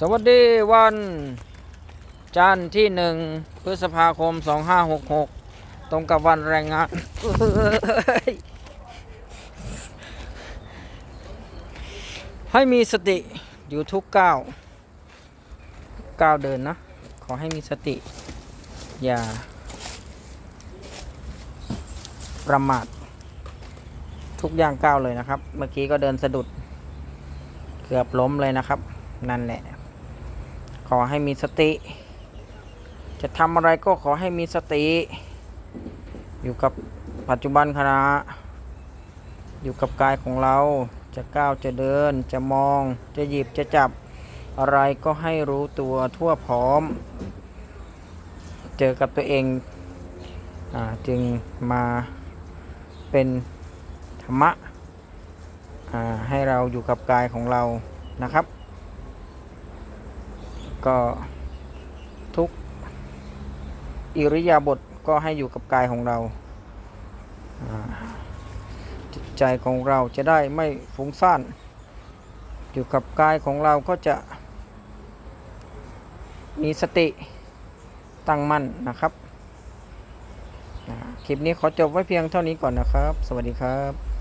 สวัสดีวันจันทร์ที่หนึ่งพฤษภาคม 2566 ตรงกับวันแรงงาน ให้มีสติอยู่ทุกก้าวก้าวเดินนะ ขอให้มีสติ อย่า ประมาททุกอย่างก้าวเลยนะครับ เมื่อกี้ก็เดินสะดุด เกือบล้มเลยนะครับ นั่นแหละ ขอให้มีสติ จะทำอะไรก็ขอให้มีสติ อยู่กับปัจจุบันขณะอยู่กับกายของเราจะก้าวจะเดิน จะมอง จะหยิบจะจับอะไรก็ให้รู้ตัวทั่วพร้อม เจอกับตัวเองอจึงมาเป็นธรรมะให้เราอยู่กับกายของเรานะครับ ก็ทุกอิริยาบถก็ให้อยู่กับกายของเรา จิตใจของเราจะได้ไม่ฟุ้งซ่าน อยู่กับกายของเราก็จะมีสติตั้งมั่นนะครับ คลิปนี้ขอจบไว้เพียงเท่านี้ก่อนนะครับ สวัสดีครับ